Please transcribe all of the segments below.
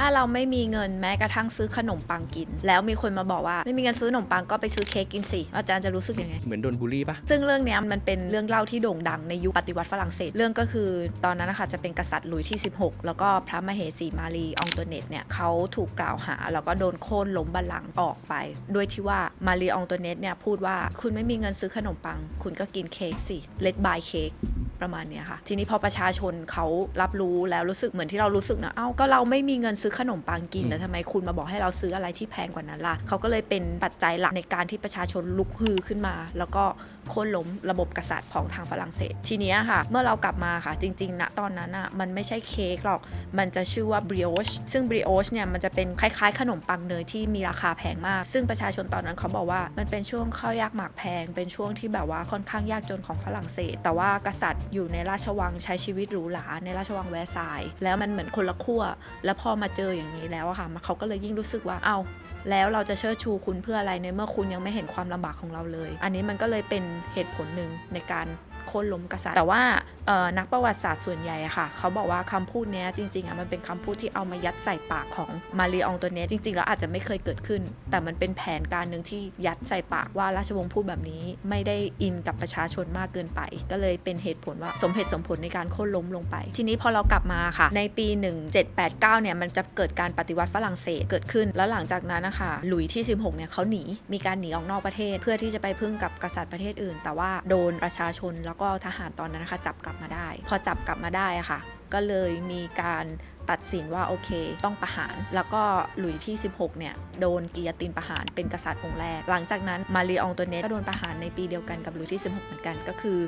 ถ้าเราไม่มีเงินแม้กระทั่งซื้อขนมปังกิน แล้วมีคนมาบอกว่าไม่มีเงินซื้อขนมปังก็ไปซื้อเค้กกินสิ อาจารย์จะรู้สึกยังไง เหมือนโดนบูลลี่ปะซึ่งเรื่องเนี้ยมันเป็นเรื่องเล่าที่โด่งดังในยุคปฏิวัติฝรั่งเศส เรื่องก็คือตอนนั้นนะคะจะเป็นกษัตริย์หลุยที่ 16 แล้วก็พระมเหสีมารีอองโตเนตเนี่ยเขาถูกกล่าวหา แล้วก็โดนโค่นล้มบัลลังก์ออกไป ด้วยที่ว่ามารีอองโตเนตเนี่ยพูดว่าคุณไม่มีเงินซื้อขนมปัง คุณก็กินเค้กสิ let buy เค้ก ประมาณเนี้ยค่ะ ทีนี้พอประชาชนเขารับรู้แล้วรู้สึกเหมือนที่เรารู้สึกนะเอ้าก็เราไม่มีเงินซื้อขนมปังกินแต่ทำไมคุณมาบอกให้เราซื้ออะไรที่แพงกว่านั้นล่ะเขาก็เลยเป็นปัจจัยหลักในการที่ประชาชนลุกฮือขึ้นมา แล้วก็โค่นล้มระบบกษัตริย์ของทางฝรั่งเศส ทีเนี้ยค่ะ เมื่อเรากลับมาค่ะ จริงๆนะตอนนั้นอะมันไม่ใช่เค้กหรอก มันจะชื่อว่า brioche ซึ่ง brioche เนี่ยมันจะเป็นคล้ายๆ ขนมปังเนยที่มีราคาแพงมาก ซึ่งประชาชนตอนนั้นเขาบอกว่ามันเป็นช่วงข้าวยากหมากแพง เป็นช่วงที่แบบว่าค่อนข้างยากจนของฝรั่งเศส แต่ว่ากษัตริย์อยู่ในราชวังใช้ชีวิตหรูหราในราชวังแวร์ซายน์แล้วมันเหมือนคนละขั้วแล้วพอมาเจออย่างนี้แล้วอะค่ะเขาก็เลยยิ่งรู้สึกว่าเอ้าแล้วเราจะเชิดชูคุณเพื่ออะไรในเมื่อคุณยังไม่เห็นความลำบากของเราเลย อันนี้มันก็เลยเป็นเหตุผลหนึ่งในการ โค่นล้มกษัตริย์แต่ว่านักประวัติศาสตร์ส่วนใหญ่อะค่ะ เขาบอกว่าคำพูดเนี้ยจริงๆอะมันเป็นคำพูดที่เอามายัดใส่ปากของมารีอองตัวเนี้จริงๆ แล้วอาจจะไม่เคยเกิดขึ้น แต่มันเป็นแผนการหนึ่งที่ยัดใส่ปากว่าราชวงศ์พูดแบบนี้ ไม่ได้อินกับประชาชนมากเกินไป ก็เลยเป็นเหตุผลว่าสมเหตุสมผลในการโค่นล้มลงไป ทีนี้พอเรากลับมาค่ะ ในปี 1789 เนี่ยมันจะเกิดการปฏิวัติฝรั่งเศสเกิดขึ้น แล้วหลังจากนั้นนะคะหลุยที่ 16 เนี่ยเขาหนีมีการหนีออกนอกประเทศ เพื่อที่จะไปพึ่งกับกษัตริย์ประเทศอื่น แต่ว่าโดนประชาชนแล้วก็ทหารตอนนั้นนะคะ จับกลับมาได้ พอจับกลับมาได้อะค่ะ ก็เลยมีการ ตัดสินว่าโอเค ต้องประหาร แล้วก็หลุยที่ 16 เนี่ย โดนกิยาตินประหารเป็นกษัตริย์องค์แรก หลังจากนั้นมารีอองตัวเนตก็โดนประหารในปีเดียวกันกับหลุยที่ 16 เหมือนกันก็คือ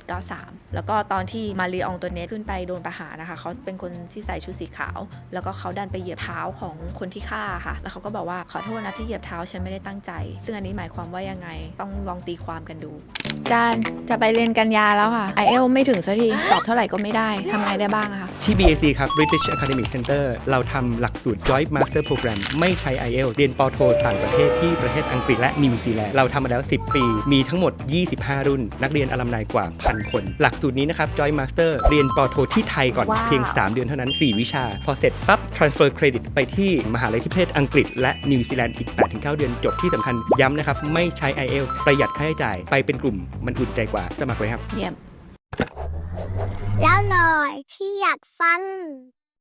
1793 แล้วก็ตอนที่มารีอองตัวเนตขึ้นไปโดนประหารนะคะเขาเป็นคนที่ใส่ชุดสีขาว แล้วก็เขาดันไปเหยียบเท้าของคนที่ฆ่าค่ะ แล้วเขาก็บอกว่าขอโทษนะที่เหยียบเท้าฉันไม่ได้ตั้งใจ ซึ่งอันนี้หมายความว่ายังไงต้องลองตีความกันดูจานจะไปเรียนกันยาแล้วค่ะไอเอลไม่ถึงสักทีสอบเท่าไหร่ก็ไม่ได้ทำไงได้บ้างอะคะที่ BAC ครับ British Academic Center เราทำหลักสูตร Joint Master Program ไม่ใช้ IELTS เรียนปอโทต่างประเทศที่ประเทศอังกฤษและนิวซีแลนด์เราทำมาแล้ว 10 ปี มีทั้งหมด 25 รุ่น นักเรียนอลัมนายกว่าพันคน หลักสูตรนี้นะครับ Joint Master เรียนปอโทที่ไทยก่อนว้าวเพียง 3 เดือนเท่านั้น 4 วิชา พอเสร็จปั๊บ transfer credit ไปที่มหาลัยที่ประเทศอังกฤษ และนิวซีแลนด์อีก 8-9 เดือนจบที่สำคัญย้ำนะครับไม่ใช้ IELTS ประหยัดค่าใช้จ่ายไปเป็นกลุ่มมันอุ่นใจกว่าสมัครเลยครับ เยี่ยม แล้วหน่อยที่อยากฟัง